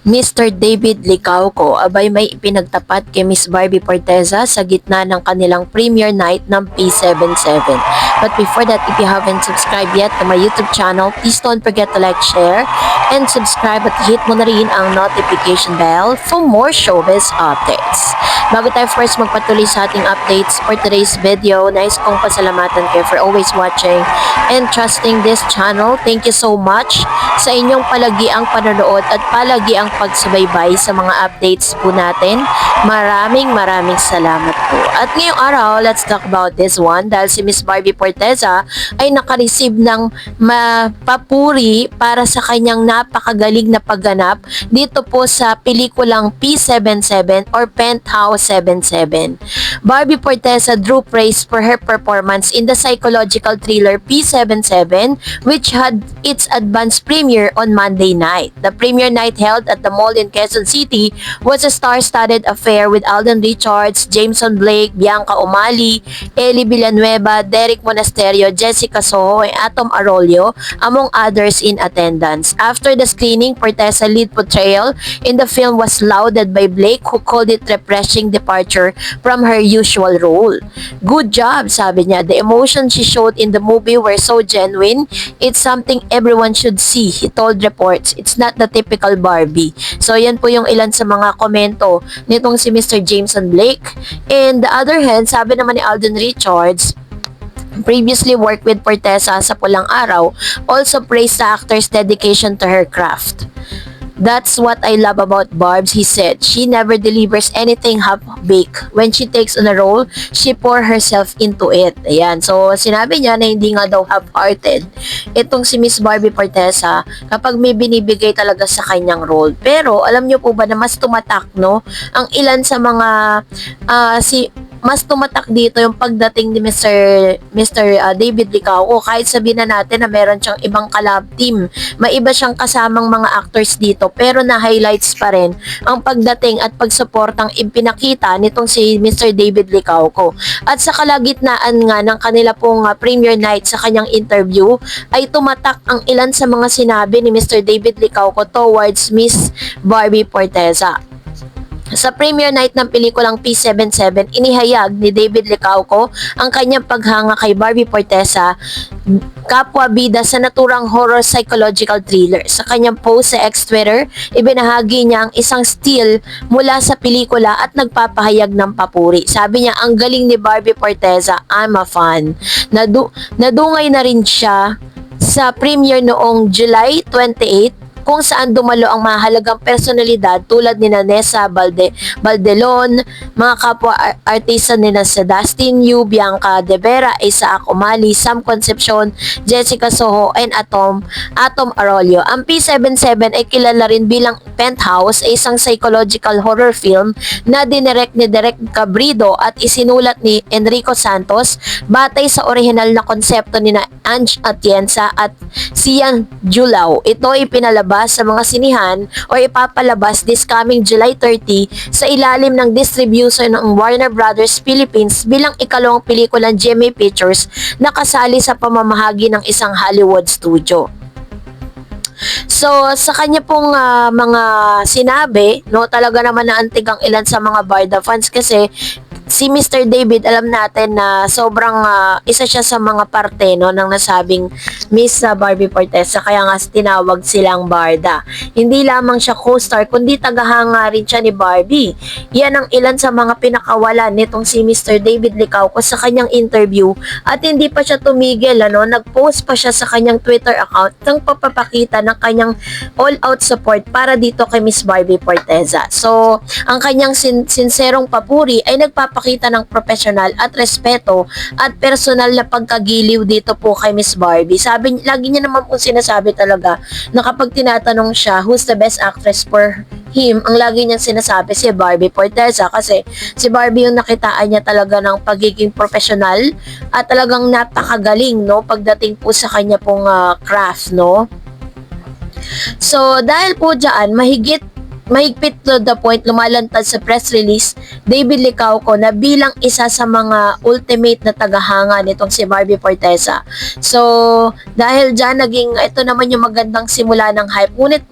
Mr. David Licauco abay may ipinagtapat kay Miss Barbie Porteza sa gitna ng kanilang premiere night ng P77. But before that, if you haven't subscribed yet to my YouTube channel, please don't forget to like, share, and subscribe at hit mo na rin ang notification bell for more showbiz updates. Bago tayo first magpatuloy sa ating updates for today's video, nais kong pasalamatan kayo for always watching and trusting this channel. Thank you so much sa inyong palagiang panonood at palagiang pagsubaybay sa mga updates po natin. Maraming maraming salamat po. At ngayong araw, let's talk about this one dahil si Miss Barbie Porteza ay nakareceive ng mapapuri para sa kanyang napakagaling na pagganap dito po sa pelikulang P77 or Penthouse 77. Barbie Porteza drew praise for her performance in the psychological thriller P77 which had its advance premiere on Monday night. The premiere night held at the mall in Quezon City was a star-studded affair with Alden Richards, Jameson Blake, Bianca Umali, Ellie Villanueva, Derek Monasterio, Jessica Soho, and Atom Arroyo, among others in attendance. After the screening, Portesa lead portrayal in the film was lauded by Blake who called it refreshing departure from her usual role. Good job, sabi niya. The emotions she showed in the movie were so genuine. It's something everyone should see, he told reports. It's not the typical Barbie. So, yan po yung ilan sa mga komento nitong si Mr. Jameson Blake. And the other hand, sabi naman ni Alden Richards, previously worked with Portesa sa Pulang Araw, also praised the actor's dedication to her craft. That's what I love about Barbs, he said. She never delivers anything half-baked. When she takes on a role, she pour herself into it. Ayan. So, sinabi niya na hindi nga daw half-hearted. Itong si Miss Barbie Portesa, kapag may binibigay talaga sa kanyang role. Pero, alam niyo po ba na mas tumatak, no? Ang ilan sa mga, ah, si, mas tumatak dito yung pagdating ni Mr. Mr. uh, David Licao kahit sabihin na natin na meron siyang ibang collab team. May iba siyang kasamang mga actors dito pero na highlights pa rin ang pagdating at pagsuportang ipinakita nitong si Mr. David Licao At sa kalagitnaan nga ng kanila pong uh, premiere night sa kanyang interview ay tumatak ang ilan sa mga sinabi ni Mr. David Licao towards Miss Barbie Porteza. Sa premiere night ng pelikulang P77, inihayag ni David Licauco ang kanyang paghanga kay Barbie Portesa, kapwa bida sa naturang horror psychological thriller. Sa kanyang post sa X-Twitter, ibinahagi niya ang isang still mula sa pelikula at nagpapahayag ng papuri. Sabi niya, ang galing ni Barbie Portesa, I'm a fan. Nadu nadungay na rin siya sa premiere noong July 28 kung saan dumalo ang mahalagang personalidad tulad ni Nessa Balde, Baldelon, mga kapwa artista ni na sa Dustin Yu, Bianca De Vera, Isaac Umali, Sam Concepcion, Jessica Soho, and Atom, Atom Arroyo. Ang P77 ay kilala rin bilang Penthouse, isang psychological horror film na dinirect ni Derek Cabrido at isinulat ni Enrico Santos batay sa original na konsepto ni na Ange Atienza at Sian Julao. Ito ay pinalabas ipapalabas sa mga sinihan o ipapalabas this coming July 30 sa ilalim ng distribution ng Warner Brothers Philippines bilang ikalawang pelikulang GMA Pictures na kasali sa pamamahagi ng isang Hollywood studio. So, sa kanya pong uh, mga sinabi, no, talaga naman naantig ang ilan sa mga Barda fans kasi si Mr. David, alam natin na sobrang uh, isa siya sa mga parte no, ng nasabing Miss uh, Barbie Portesa, kaya nga tinawag silang Barda. Hindi lamang siya co-star, kundi tagahanga rin siya ni Barbie. Yan ang ilan sa mga pinakawalan nitong si Mr. David Licauco sa kanyang interview at hindi pa siya tumigil, ano, nag-post pa siya sa kanyang Twitter account ng papapakita ng kanyang all-out support para dito kay Miss Barbie Portesa. So, ang kanyang sin- sinserong papuri ay nagpapakita nagpapakita ng profesional at respeto at personal na pagkagiliw dito po kay Miss Barbie. Sabi, lagi niya naman po sinasabi talaga na kapag tinatanong siya who's the best actress for him, ang lagi niyang sinasabi si Barbie Portesa kasi si Barbie yung nakitaan niya talaga ng pagiging profesional at talagang napakagaling no pagdating po sa kanya pong uh, craft no. So dahil po diyan mahigit mahigpit to the point lumalantad sa press release David Licauco na bilang isa sa mga ultimate na tagahanga nitong si Barbie Forteza. So, dahil dyan, naging, ito naman yung magandang simula ng hype. Ngunit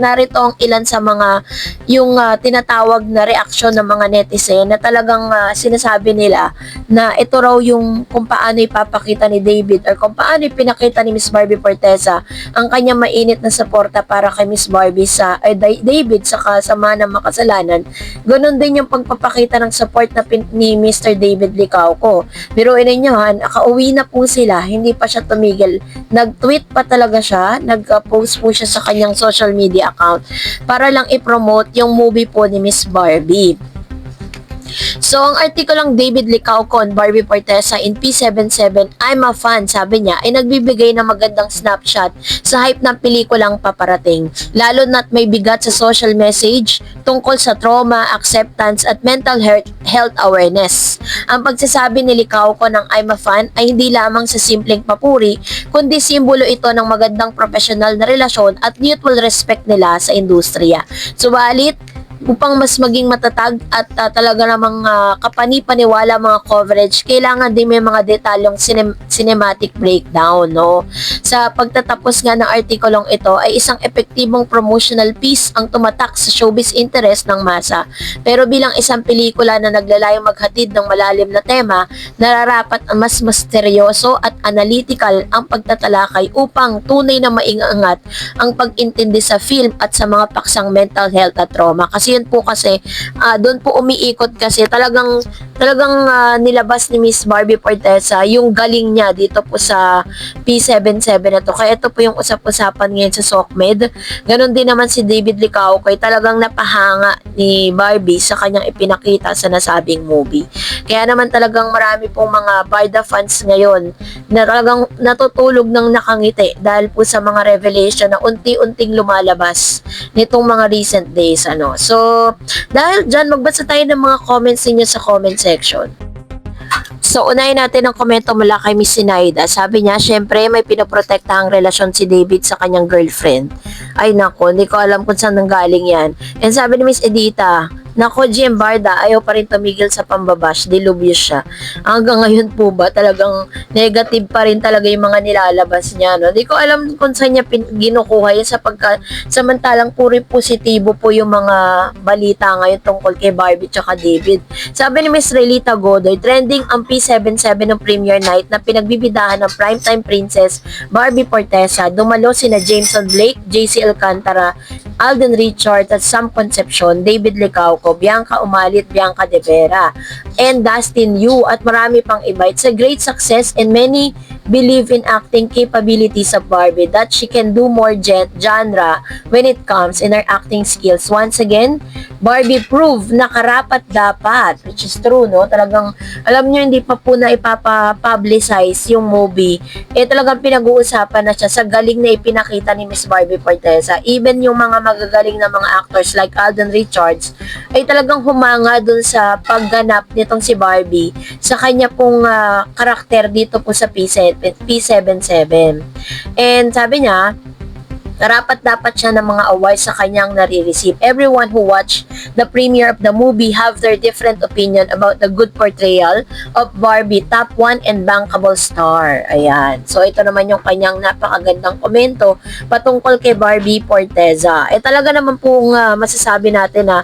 narito ang ilan sa mga, yung ah, tinatawag na reaksyon ng mga netizen na talagang ah, sinasabi nila na ito raw yung kung paano ipapakita ni David or kung paano ipinakita ni Miss Barbie Forteza ang kanyang mainit na suporta para kay Miss Barbie sa, ay Day- David sa kasama ng makasalanan. Ganon din yung pagpapakita ng support na pin, ni Mr. David Licauco. Biruin ninyo ha, nakauwi na po sila, hindi pa siya tumigil. Nag-tweet pa talaga siya, nag-post po siya sa kanyang social media account para lang i-promote yung movie po ni Miss Barbie. So, ang artikulang David Licauco on Barbie Forteza in P77, I'm a fan, sabi niya, ay nagbibigay ng magandang snapshot sa hype ng pelikulang paparating. Lalo na't may bigat sa social message tungkol sa trauma, acceptance, at mental health, awareness. Ang pagsasabi ni Licauco ng I'm a fan ay hindi lamang sa simpleng papuri, kundi simbolo ito ng magandang professional na relasyon at mutual respect nila sa industriya. Subalit, upang mas maging matatag at uh, talaga namang uh, kapani-paniwala mga coverage, kailangan din may mga detalyong cinem- cinematic breakdown, no? Sa pagtatapos nga ng artikulong ito ay isang epektibong promotional piece ang tumatak sa showbiz interest ng masa. Pero bilang isang pelikula na naglalayong maghatid ng malalim na tema, nararapat ang mas misteryoso at analytical ang pagtatalakay upang tunay na maingangat ang pag-intindi sa film at sa mga paksang mental health at trauma. Kasi yun po kasi, ah, doon po umiikot kasi talagang, talagang ah, nilabas ni Miss Barbie Forteza yung galing niya dito po sa P77 na to. Kaya ito po yung usap-usapan ngayon sa SOCMED. Ganon din naman si David Licauco ay talagang napahanga ni Barbie sa kanyang ipinakita sa nasabing movie. Kaya naman talagang marami pong mga Barda fans ngayon na talagang natutulog ng nakangiti dahil po sa mga revelation na unti-unting lumalabas nitong mga recent days. Ano. So, dahil dyan, magbasa tayo ng mga comments ninyo sa comment section. So, unahin natin ang komento mula kay Miss Sinaida. Sabi niya, syempre, may pinoprotektahang relasyon si David sa kanyang girlfriend. Ay nako, hindi ko alam kung saan nanggaling yan. And sabi ni Miss Edita, Nako, GM Barda, ayaw pa rin tumigil sa pambabash. Dilubyos siya. Hanggang ngayon po ba, talagang negative pa rin talaga yung mga nilalabas niya. No? Di ko alam kung saan niya pin- ginukuha yan sa pagka, samantalang puri positibo po yung mga balita ngayon tungkol kay Barbie tsaka David. Sabi ni Miss Relita Godoy, trending ang P77 ng premiere night na pinagbibidahan ng primetime princess Barbie Forteza. Dumalo sina Jameson Blake, JC Alcantara, Alden Richard at Sam Concepcion, David Licauco, Bianca Umalit, Bianca De Vera, and Dustin Yu at marami pang iba. It's a great success and many believe in acting capabilities of Barbie that she can do more gen- genre when it comes in her acting skills. Once again, Barbie prove na karapat dapat, which is true, no? Talagang, alam nyo, hindi pa po na ipapa-publicize yung movie. Eh, talagang pinag-uusapan na siya sa galing na ipinakita ni Miss Barbie Forteza. Even yung mga magagaling na mga actors like Alden Richards, ay talagang humanga dun sa pagganap nitong si Barbie sa kanya pong ah, karakter dito po sa P7, P77. And sabi niya, Karapat dapat siya ng mga awards sa kanyang nare-receive. Everyone who watched the premiere of the movie have their different opinion about the good portrayal of Barbie, top 1 and bankable star. Ayan. So, ito naman yung kanyang napakagandang komento patungkol kay Barbie Forteza. Eh, talaga naman pong uh, masasabi natin na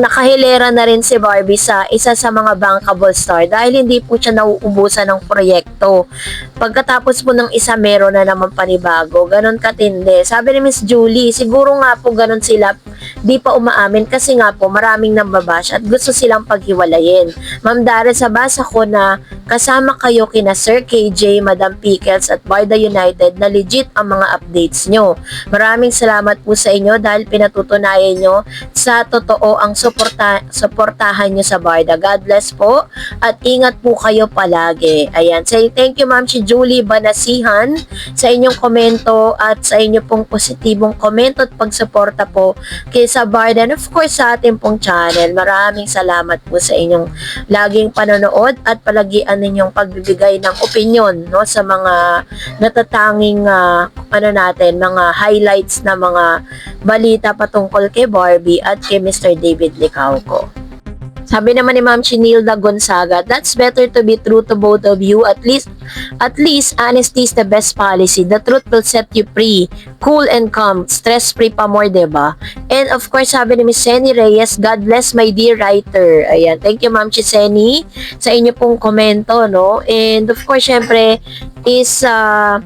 nakahilera na rin si Barbie sa isa sa mga bankable star dahil hindi po siya nauubusan ng proyekto. Pagkatapos po ng isa, meron na naman panibago. Ganon katindi. Sabi ni Miss Julie, siguro nga po ganon sila di pa umaamin kasi nga po maraming nambabash at gusto silang paghiwalayin. Ma'am Dara, sa basa ko na kasama kayo kina Sir KJ, Madam Pickles at Barda United na legit ang mga updates nyo. Maraming salamat po sa inyo dahil pinatutunayan nyo sa totoo ang suporta, suportahan nyo sa Barda. God bless po at ingat po kayo palagi. Ayan. Say thank you Ma'am si Julie Banasihan sa inyong komento at sa inyong pong positibong komento at pagsuporta po kay sa Barda and of course sa ating pong channel. Maraming salamat po sa inyong laging panonood at palagian ninyong pagbibigay ng opinion no sa mga natatanging ah, ano natin, mga highlights na mga balita patungkol kay Barbie at kay Mr. David Licauco. Sabi naman ni Ma'am Chinilda Gonzaga, that's better to be true to both of you. At least, at least, honesty is the best policy. The truth will set you free. Cool and calm. Stress-free pa more, ba? And of course, sabi ni Miss Senny Reyes, God bless my dear writer. Ayan. Thank you, Ma'am Chiseni, sa inyo pong komento, no? And of course, syempre, is, uh,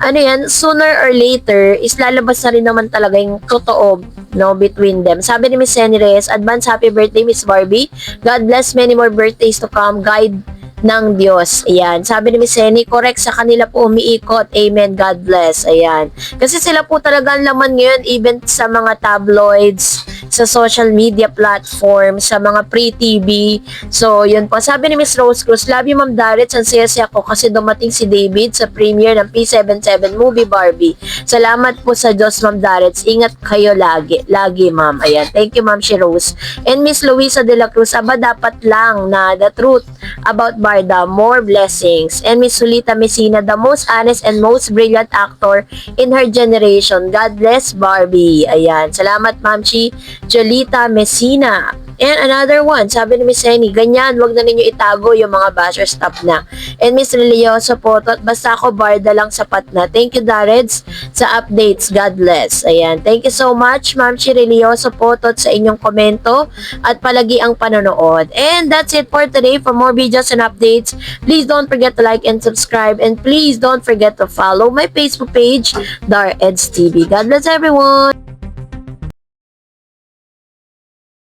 ano yan, sooner or later, is lalabas na rin naman talaga yung totoo, no, between them. Sabi ni Miss Senny Reyes, advance happy birthday, Miss Barbie. God bless many more birthdays to come. Guide ng Diyos. Ayan. Sabi ni Miss Senny, correct sa kanila po umiikot. Amen. God bless. Ayan. Kasi sila po talaga ang laman ngayon, even sa mga tabloids, sa social media platform, sa mga pre-TV. So, yun po. Sabi ni Miss Rose Cruz, love you, Ma'am Darit. Ang saya ko kasi dumating si David sa premiere ng P77 movie Barbie. Salamat po sa Diyos, Ma'am Darit. Ingat kayo lagi. Lagi, Ma'am. Ayan. Thank you, Ma'am si Rose. And Miss Luisa de la Cruz, aba dapat lang na the truth about Barda, more blessings. And Miss Sulita Messina, the most honest and most brilliant actor in her generation. God bless Barbie. Ayan. Salamat, Ma'am Chi. Jolita Messina. And another one, sabi ni Miss Henny, ganyan, wag na ninyo itago yung mga basher stop na. And Miss Relioso po, basta ako barda lang sapat na. Thank you, Dareds, sa updates. God bless. Ayan. Thank you so much, Ma'am Chi Relioso po, tot sa inyong komento at palagi ang panonood. And that's it for today. For more videos and updates, please don't forget to like and subscribe. And please don't forget to follow my Facebook page, Dar Eds TV. God bless everyone!